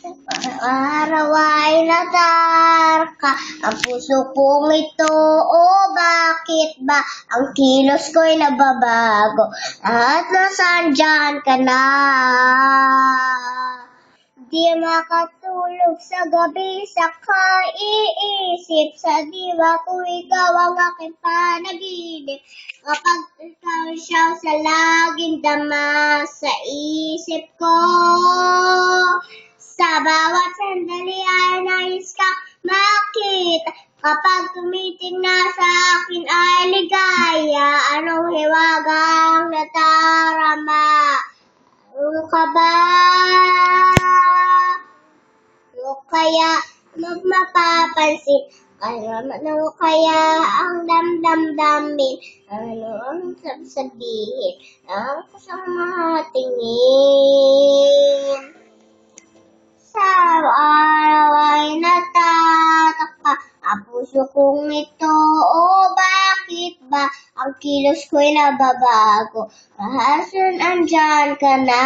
Araw ay nadarka. Ang puso kong ito O bakit ba? Ang kilos ko'y nababago. At nasaan dyan ka na. Di makatulog sa gabi sa kaiisip Sa diwa ko ikaw ang aking panaginip. Kapag ikaw siya sa laging dama sa isip ko bawat sandali ay nais ka makita Kapag tumiting na sa akin ay ligaya Anong hiwagang natarama Ano ka ba? Ano kaya magmapapansin? Ano, ano kaya ang damdamdamin? Ano ang sasabihin? Ang kasama tingin. Puso kong ito. O bakit ba ang kilos ko'y nababago? Kahasan andyan ka na.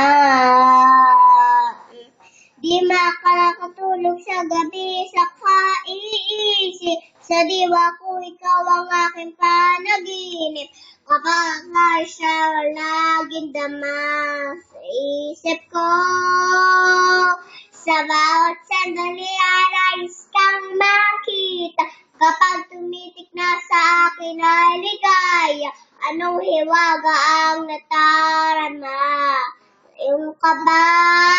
Di makakatulog sa gabi sa kaiisip. Sa diwa ko ikaw ang aking panaginip. Kapag siya laging dama sa isip ko. Sa bawat sandali ay nais kang makita. Tumitik na sa akin ay ligaya. Anong hiwaga ang natarama? Yung ka ba?